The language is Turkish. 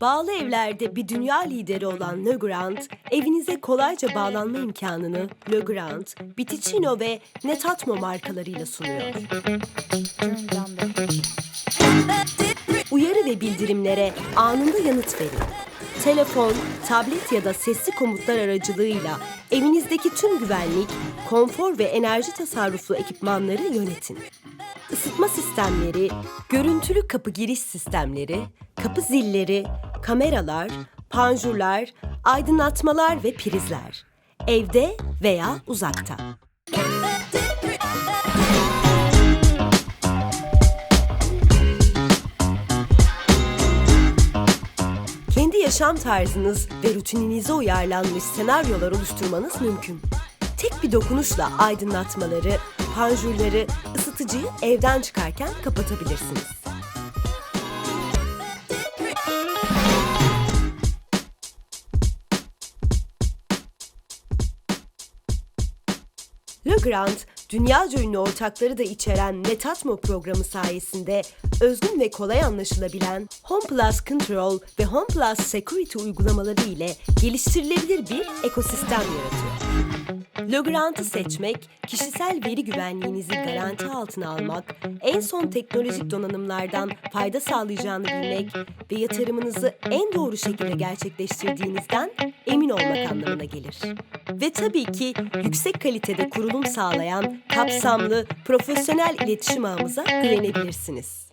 Bağlı evlerde bir dünya lideri olan Legrand, evinize kolayca bağlanma imkanını Legrand, Biticino ve Netatmo markalarıyla sunuyor. Uyarı ve bildirimlere anında yanıt verin. Telefon, tablet ya da sesli komutlar aracılığıyla evinizdeki tüm güvenlik, konfor ve enerji tasarruflu ekipmanları yönetin. Isıtma sistemleri, görüntülü kapı giriş sistemleri, kapı zilleri, kameralar, panjurlar, aydınlatmalar ve prizler. Evde veya uzakta. Kendi yaşam tarzınız ve rutininize uyarlanmış senaryolar oluşturmanız mümkün. Tek bir dokunuşla aydınlatmaları, panjurları, ısıtıcıyı evden çıkarken kapatabilirsiniz. Legrand, dünyaca ünlü ortakları da içeren Netatmo programı sayesinde özgün ve kolay anlaşılabilen Home Plus Control ve Home Plus Security uygulamaları ile geliştirilebilir bir ekosistem yaratıyor. Legrand'ı seçmek, kişisel veri güvenliğinizi garanti altına almak, en son teknolojik donanımlardan fayda sağlayacağını bilmek ve yatırımınızı en doğru şekilde gerçekleştirdiğinizden emin olmak anlamına gelir. Ve tabii ki yüksek kalitede kurulum sağlayan kapsamlı, profesyonel iletişim ağımıza güvenebilirsiniz.